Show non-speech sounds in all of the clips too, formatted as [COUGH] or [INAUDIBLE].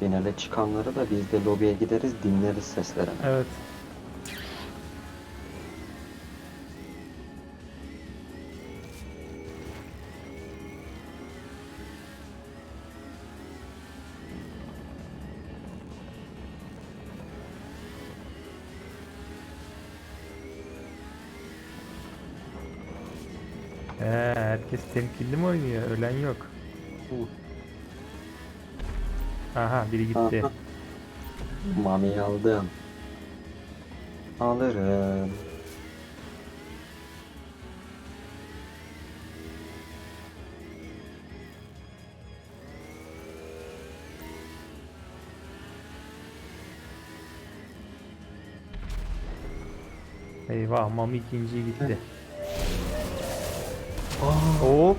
Finale çıkanları da biz de lobiye gideriz dinleriz seslerini. Evet. Ee, herkes temkinli mi oynuyor? Ölen yok. Aha biri gitti. Aha. Mami'yi aldım. Alırım. Eyvah Mami ikinciyi gitti. Aa, Hop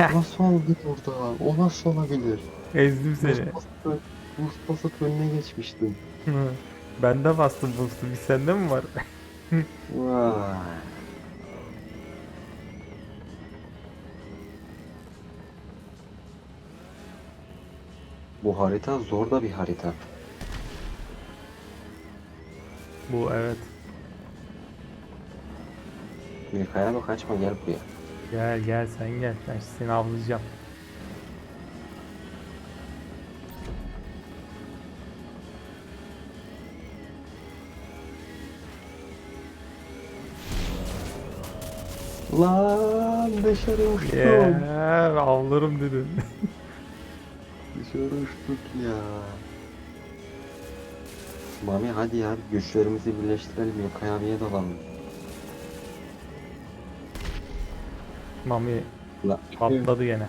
[LAUGHS] nasıl oldu orada? O nasıl olabilir? ezdim seni. Boost basıp, boost basıp önüne geçmiştim. ben de bastım boost'u. Bir sende mi var? [LAUGHS] Vay. Bu harita zor da bir harita. Bu evet. Mirkaya bak kaçma gel buraya. Gel gel sen gel. Ben seni avlayacağım. Lan dışarı uçtum. Yeah, avlarım dedin. [LAUGHS] Dışarı uçtuk ya. Mami hadi ya güçlerimizi birleştirelim Yokay abiye dalalım. Mami La, patladı gene.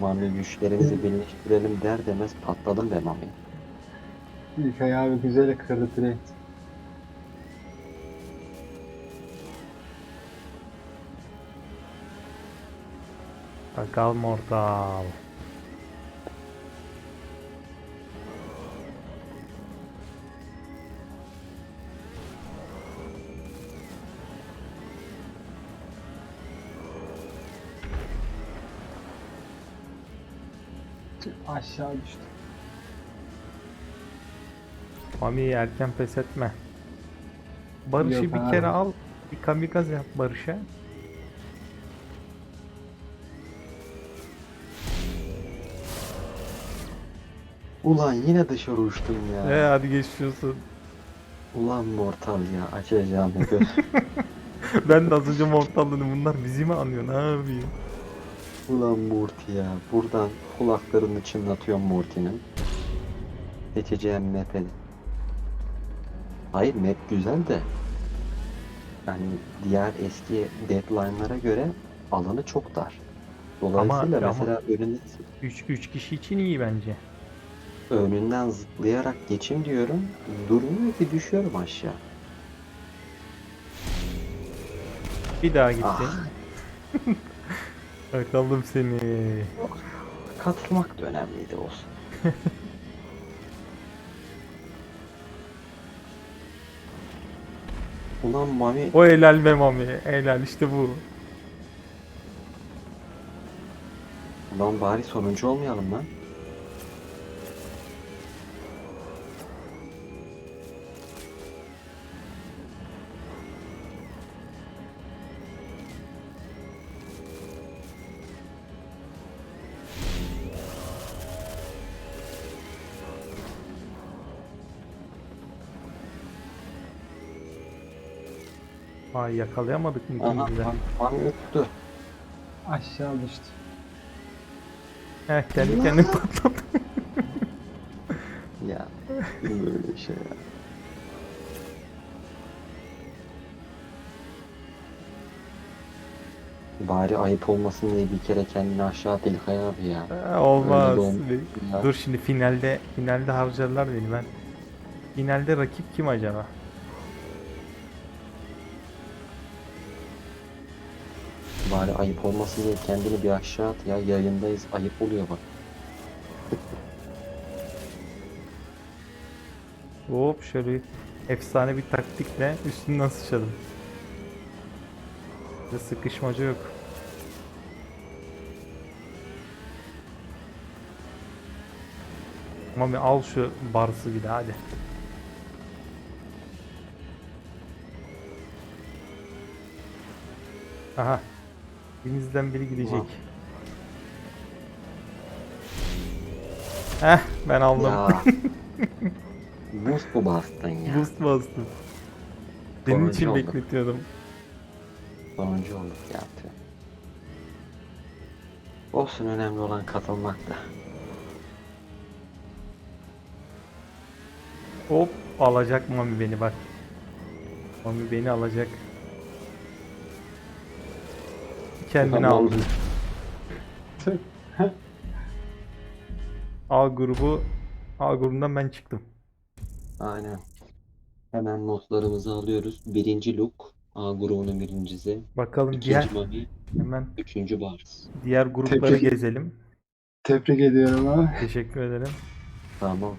Mami güçlerimizi birleştirelim der demez patladım be Mami. İlkay abi güzel kırdı direkt. Bakalım mortal. Aşağı düştü. Mami erken pes etme. Barış'ı Yok bir abi. kere al. Bir kamikaze yap Barış'a. Ulan yine dışarı uçtum ya. Ee, hadi geçiyorsun. Ulan mortal ya açacağım göz. [LAUGHS] ben de az önce mortal dedim. Bunlar bizi mi anıyor? Ne yapayım? Ulan Morty ya. Buradan kulaklarını çınlatıyorum Morty'nin. Seçeceğim map'e. Hayır map güzel de. Yani diğer eski deadline'lara göre alanı çok dar. Dolayısıyla ama- mesela önünden, 3 3 kişi için iyi bence. önünden zıplayarak geçim diyorum. Durmuyor ki düşüyorum aşağı. Bir daha gitti. Ah. [LAUGHS] Bakalım seni. Katılmak da önemliydi olsun. [LAUGHS] Ulan Mami O helal be Mami. Helal işte bu. Ulan bari sonuncu olmayalım lan. Vay yakalayamadık mı Aha, de? Mami, yuttu. Aşağı düştü. Heh kendi kendine patladı. Ya böyle şey ya. Bari ayıp olmasın diye bir kere kendini aşağı at İlkay abi ya. Ee, Olmaz. Öyle de olmaz ya. Dur şimdi finalde finalde harcarlar beni ben. Finalde rakip kim acaba? Bari ayıp olmasın diye kendini bir aşağı at ya yayındayız ayıp oluyor bak. Hop şöyle efsane bir taktikle üstünden sıçradım. Ve sıkışmaca yok. Mami al şu barsı bir de hadi. Aha. Birimizden biri gidecek. Tamam. Heh ben aldım. Ya. [LAUGHS] Boost mu bastın ya? Boost bastım. Senin Sonuncu için olduk. bekletiyordum. Sonuncu olduk ya. Olsun önemli olan katılmakta. Hop alacak Mami beni bak. Mami beni alacak. Kendini aldı. A grubu A grubundan ben çıktım. Aynen. Hemen notlarımızı alıyoruz. Birinci Luke. A grubunun birincisi. Bakalım İkinci diğer Mami. hemen Üçüncü Bars. diğer grupları Tebrik- gezelim. Tebrik ediyorum abi. Teşekkür ederim. Tamam.